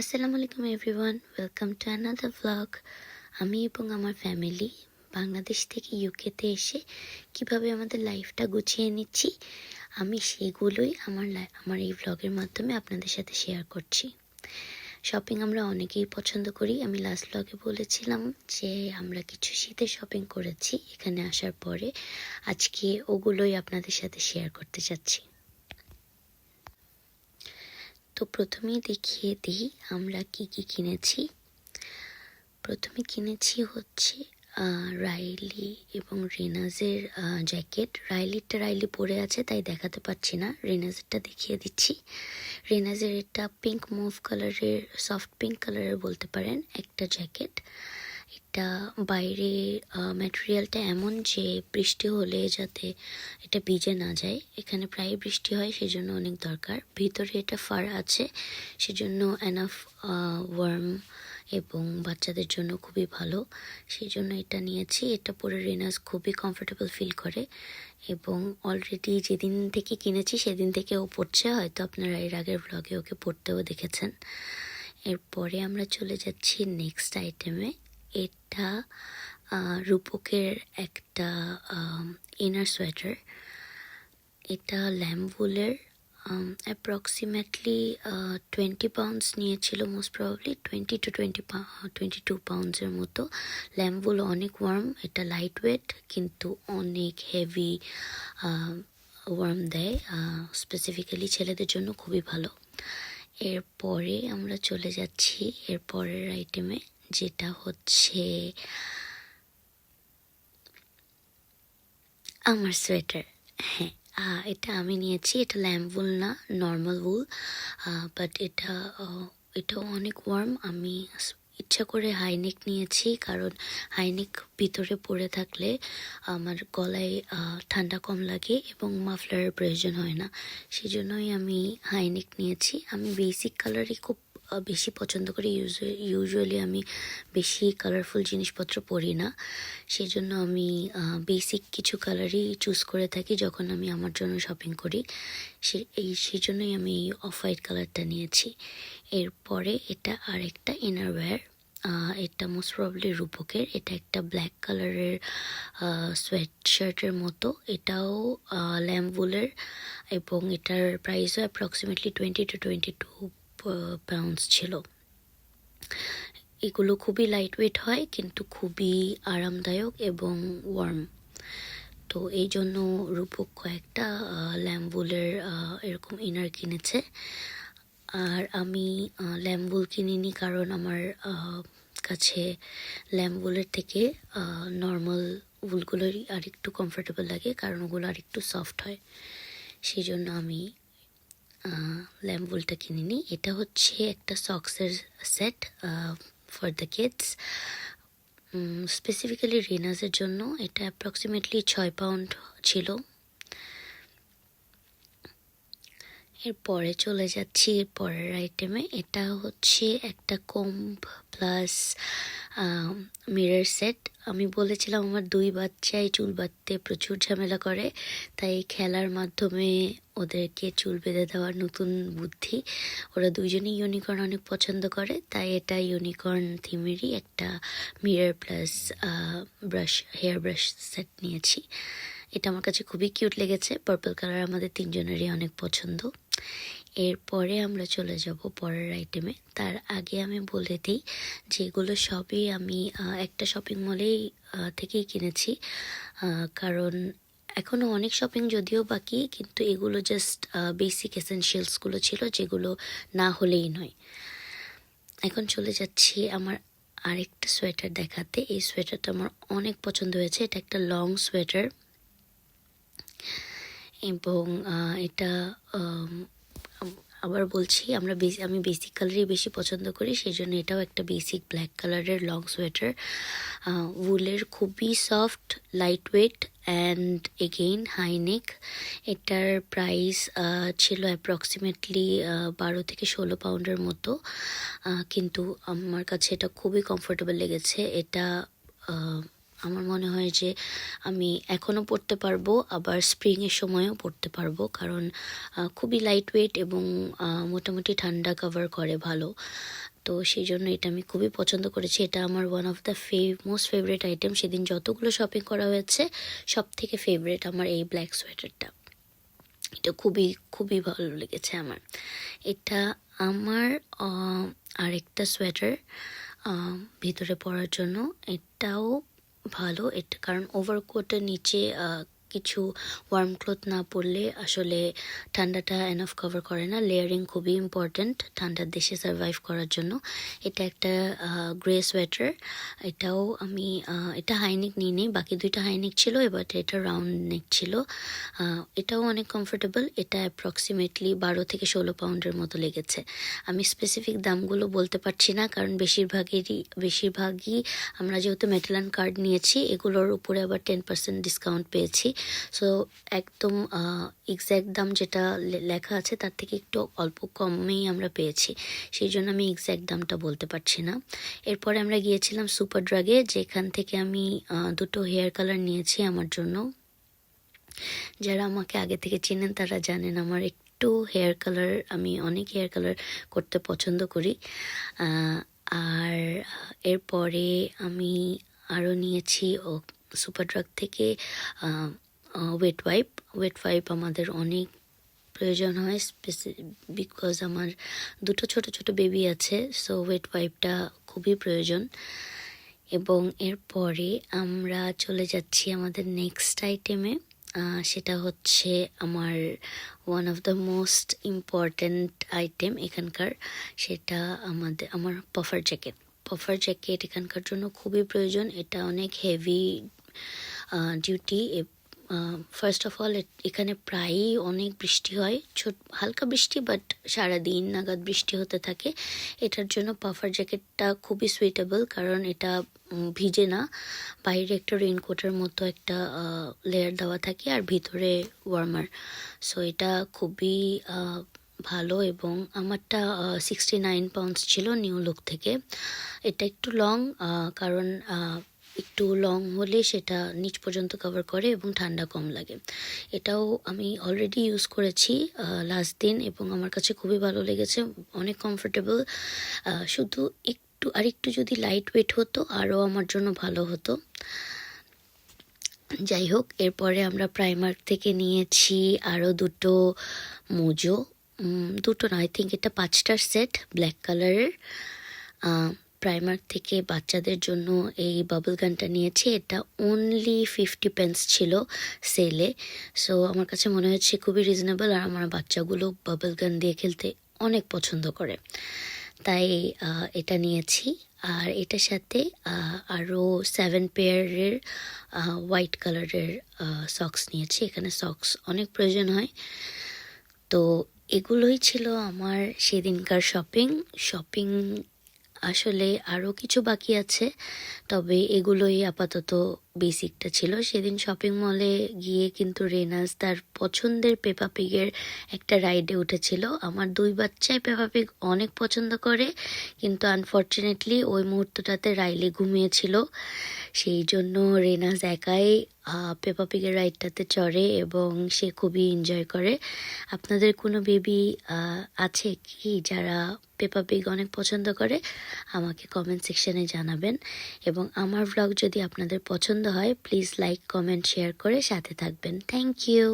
আসসালামু আলাইকুম everyone welcome to another vlog আমি এবং আমার ফ্যামিলি বাংলাদেশ থেকে ইউকেতে এসে কীভাবে আমাদের লাইফটা গুছিয়ে নিচ্ছি, আমি সেগুলোই আমার আমার এই ভ্লগের মাধ্যমে আপনাদের সাথে শেয়ার করছি। শপিং আমরা অনেকেই পছন্দ করি। আমি লাস্ট ব্লগে বলেছিলাম যে আমরা কিছু শীতের শপিং করেছি। এখানে আসার পরে আজকে ওগুলোই আপনাদের সাথে শেয়ার করতে চাচ্ছি। তো প্রথমেই দেখিয়ে দিই আমরা কি কি কিনেছি। প্রথমে কিনেছি হচ্ছে রাইলি এবং রেনাজের জ্যাকেট রাইলিটা রাইলি পরে আছে, তাই দেখাতে পাচ্ছি না। রেনাজেরটা দেখিয়ে দিচ্ছি। রেনাজের এটা পিঙ্ক মুভ কালারের সফট পিঙ্ক কালারের বলতে পারেন, একটা জ্যাকেট এটা বাইরে ম্যাটেরিয়ালটা এমন যে বৃষ্টি হলে যাতে এটা ভিজে না যায়। এখানে প্রায় বৃষ্টি হয়, সেজন্য অনেক দরকার। ভিতরে এটা ফার আছে, সেজন্য এনাফ ওয়ার্ম এবং বাচ্চাদের জন্য খুবই ভালো। সেই জন্য এটা নিয়েছি। এটা পরে রেনাস খুবই কমফোর্টেবল ফিল করে এবং অলরেডি যেদিন থেকে কিনেছি, সেদিন থেকে ও পড়ছে। হয়তো আপনারা এর আগের ব্লগে ওকে পড়তেও দেখেছেন। এরপরে আমরা চলে যাচ্ছি নেক্সট আইটেমে এটা রূপকের একটা ইনার সোয়েটার এটা ল্যাম্বুলের অ্যাপ্রক্সিমেটলি টোয়েন্টি পাউন্ডস নিয়েছিল most probably twenty two twenty twenty two পাউন্ডসের মতো। ল্যাম্বুল অনেক ওয়ার্ম এটা লাইট ওয়েট কিন্তু অনেক হেভি ওয়ার্ম দেয় স্পেসিফিক্যালি ছেলেদের জন্য খুবই ভালো। এরপরে আমরা চলে যাচ্ছি, এরপরের আইটেমে যেটা হচ্ছে আমার সোয়েটার। হ্যাঁ এটা আমি নিয়েছি। এটা ল্যাম্প উল না, নর্মাল উল। বাট এটা এটাও অনেক ওয়ার্ম। আমি ইচ্ছা করে হাইনেক নিয়েছি কারণ হাইনেক ভিতরে পড়ে থাকলে আমার গলায় ঠান্ডা কম লাগে এবং মাফলারের প্রয়োজন হয় না। সেজন্যই আমি হাইনেক নিয়েছি। আমি বেসিক কালারই খুব বেশি পছন্দ করি। ইউজুয়ালি আমি বেশি কালারফুল জিনিসপত্র পরি না। সেজন্য আমি বেসিক কিছু কালারই চুজ করে থাকি যখন আমি আমার জন্য শপিং করি। সে, এই সেই জন্যই আমি এই অফ হোয়াইট কালারটা নিয়েছি। এরপরে এটা আর আরেকটা ইনারওয়্যার এটা মোস্ট প্রবলি রূপকের। এটা একটা ব্ল্যাক কালারের সোয়েট শার্টের মতো। এটাও ল্যাম্বুলের এবং এটার প্রাইসও approximately twenty two twenty two pounds ছিল। এগুলো খুবই লাইট ওয়েট হয়, কিন্তু খুবই আরামদায়ক এবং ওয়ার্ম তো এই জন্য রূপক কয়েকটা ল্যাম্বুলের এরকম ইনার কিনেছে। আর আমি ল্যাম্বুল কিনিনি কারণ আমার কাছে ল্যাম্বুলের থেকে নর্মাল উলগুলোরই আর একটু কমফোর্টেবল লাগে, কারণ ওগুলো আর একটু সফট হয়। সেই জন্য আমি ল্যাম্বুলটা নিই। এটা হচ্ছে একটা সক্সের set for the kids specifically রিনাজের জন্য। এটা অ্যাপ্রক্সিমেটলি ছয় পাউন্ড ছিল। এরপরে চলে যাচ্ছি পরের আইটেমে এটা হচ্ছে একটা কোম্ব প্লাস মিরর সেট আমি বলেছিলাম আমার দুই বাচ্চাই চুল বাঁধতে প্রচুর ঝামেলা করে, তাই খেলার মাধ্যমে ওদেরকে চুল বেঁধে দেওয়ার নতুন বুদ্ধি। ওরা দুজনেই ইউনিকর্ন অনেক পছন্দ করে, তাই এটা ইউনিকর্ন থিমেরই একটা mirror plus brush hair brush set নিয়েছি। এটা আমার কাছে খুবই কিউট লেগেছে। পার্পল কালার আমাদের তিনজনেরই অনেক পছন্দ। এরপরে আমরা চলে যাব পরের আইটেমে তার আগে আমি বলে দিই যে এগুলো সবই আমি একটা শপিং মলেই থেকেই কিনেছি। কারণ এখনও অনেক শপিং যদিও বাকি, কিন্তু এগুলো জাস্ট বেসিক এসেনশিয়ালসগুলো ছিল, যেগুলো না হলেই নয়। এখন চলে যাচ্ছি আমার আরেকটা সোয়েটার দেখাতে। এই সোয়েটারটা আমার অনেক পছন্দ হয়েছে। এটা একটা লং সোয়েটার এবং এটা আবার বলছি, আমরা বেশি, আমি বেসিক কালারই বেশি পছন্দ করি সেই জন্য এটাও একটা বেসিক ব্ল্যাক কালারের লং সোয়েটার। উলের খুবই soft light weight and again high neck এটার প্রাইস ছিল অ্যাপ্রক্সিমেটলি বারো থেকে ষোলো পাউন্ডের মতো। কিন্তু আমার কাছে এটা খুবই কমফোর্টেবল লেগেছে। এটা আমার মনে হয় যে আমি এখনও পড়তে পারব, আবার স্প্রিংয়ের সময়ও পড়তে পারব। কারণ খুবই লাইট ওয়েট এবং মোটামুটি ঠান্ডা কভার করে ভালো। তো সেই জন্য এটা আমি খুবই পছন্দ করেছি। এটা আমার one of the fav most favourite item সেদিন যতগুলো শপিং করা হয়েছে সব থেকে ফেভারেট আমার এই ব্ল্যাক সোয়েটারটা এটা খুবই খুবই ভালো লেগেছে আমার। এটা আমার আরেকটা সোয়েটার ভিতরে পরার জন্য। এটাও ভালো। এটা কারণ ওভারকোটের নিচে কিছু ওয়ার্ম ক্লথ না পরলে আসলে ঠান্ডাটা এনাফ কভার করে না। লেয়ারিং খুবই ইম্পর্ট্যান্ট ঠান্ডার দেশে সার্ভাইভ করার জন্য। এটা একটা গ্রে সোয়েটার এটাও আমি এটা হাইনেক নিয়ে নিই বাকি দুইটা হাইনেক ছিল, এবার এটা রাউন্ড নেক ছিল। এটাও অনেক কমফোর্টেবল এটা অ্যাপ্রক্সিমেটলি বারো থেকে ষোলো পাউন্ডের মতো লেগেছে। আমি স্পেসিফিক দামগুলো বলতে পারছি না, কারণ বেশিরভাগেরই, বেশিরভাগই আমরা যেহেতু মেটালান কার্ড নিয়েছি, এগুলোর উপরে আবার টেন পার্সেন্ট ডিসকাউন্ট পেয়েছি। সো একদম এক্স্যাক্ট দাম যেটা লেখা আছে তার থেকে একটু অল্প কমেই আমরা পেয়েছি। সেই জন্য আমি এক্স্যাক্ট দামটা বলতে পারছি না। এরপরে আমরা গিয়েছিলাম সুপার ড্রাগে যেখান থেকে আমি দুটো হেয়ার কালার নিয়েছি আমার জন্য। যারা আমাকে আগে থেকে চেনেন তারা জানেন আমার একটু হেয়ার কালার আমি অনেক হেয়ার কালার করতে পছন্দ করি। আর, এরপরে আমি আরও নিয়েছি ও সুপার ড্রাগ থেকে ওয়েট ওয়াইপ ওয়েট ওয়াইপ আমাদের অনেক প্রয়োজন হয় স্পেসি বিকজ আমার দুটো ছোট ছোট বেবি আছে সো ওয়েট ওয়াইপটা খুবই প্রয়োজন। এবং এরপরে আমরা চলে যাচ্ছি আমাদের নেক্সট আইটেমে সেটা হচ্ছে আমার one of the most important item এখানকার, সেটা আমাদের, আমার পফার জ্যাকেট পফার জ্যাকেট এখানকার জন্য খুবই প্রয়োজন, এটা অনেক heavy duty first of all এখানে প্রায়ই অনেক বৃষ্টি হয়। ছোট হালকা বৃষ্টি বাট সারাদিন নাগাদ বৃষ্টি হতে থাকে। এটার জন্য পাফার জ্যাকেটটা খুবই সুইটেবল কারণ এটা ভিজে না। বাইরে একটা রেইনকোটের মতো একটা লেয়ার দেওয়া থাকে, আর ভিতরে ওয়ার্মার সো এটা খুবই ভালো এবং আমারটা সিক্সটি নাইন পাউন্ডস ছিল নিউ লুক থেকে। এটা একটু লং কারণ একটু লং হলে সেটা নিচ পর্যন্ত কভার করে এবং ঠান্ডা কম লাগে। এটাও আমি অলরেডি ইউজ করেছি লাস্ট দিন এবং আমার কাছে খুবই ভালো লেগেছে, অনেক কমফোর্টেবল শুধু একটু আর একটু যদি লাইট ওয়েট হতো, আরও আমার জন্য ভালো হতো। যাই হোক, এরপরে আমরা প্রাইমার্ক থেকে নিয়েছি আরও দুটো মোজো দুটো না আই থিঙ্ক এটা পাঁচটার সেট ব্ল্যাক কালারের প্রাইমার্ক থেকে বাচ্চাদের জন্য এই বাবল গানটা নিয়েছি। এটা অনলি ফিফটি পেন্স ছিল সেলে সো আমার কাছে মনে হচ্ছে খুবই রিজনেবল আর আমার বাচ্চাগুলো বাবল গান দিয়ে খেলতে অনেক পছন্দ করে। তাই এটা নিয়েছি। আর এটার সাথে আরও সেভেন পেয়ারের হোয়াইট কালারের সক্স নিয়েছি। এখানে সক্স অনেক প্রয়োজন হয়। তো, এগুলোই ছিল আমার সেদিনকার শপিং শপিং আসলে আরও কিছু বাকি আছে তবে এগুলোই আপাতত বেসিকটা ছিল। সেদিন শপিং মলে গিয়ে কিন্তু রেনাস তার পছন্দের পেপা পিগের একটা রাইডে উঠেছিল। আমার দুই বাচ্চাই পেপা পিগ অনেক পছন্দ করে, কিন্তু আনফর্চুনেটলি ওই মুহূর্তটাতে রাইলে ঘুমিয়েছিল। সেই জন্য রেনাস একাই পেপা পিগের রাইডটাতে চড়ে এবং সে খুবই এনজয় করে। আপনাদের কোনো বেবি আছে কি যারা পেপা পিগ অনেক পছন্দ করে? আমাকে কমেন্ট সেকশানে জানাবেন। এবং আমার ব্লগ যদি আপনাদের পছন্দ হয় প্লিজ লাইক কমেন্ট শেয়ার করে সাথে থাকবেন। Thank you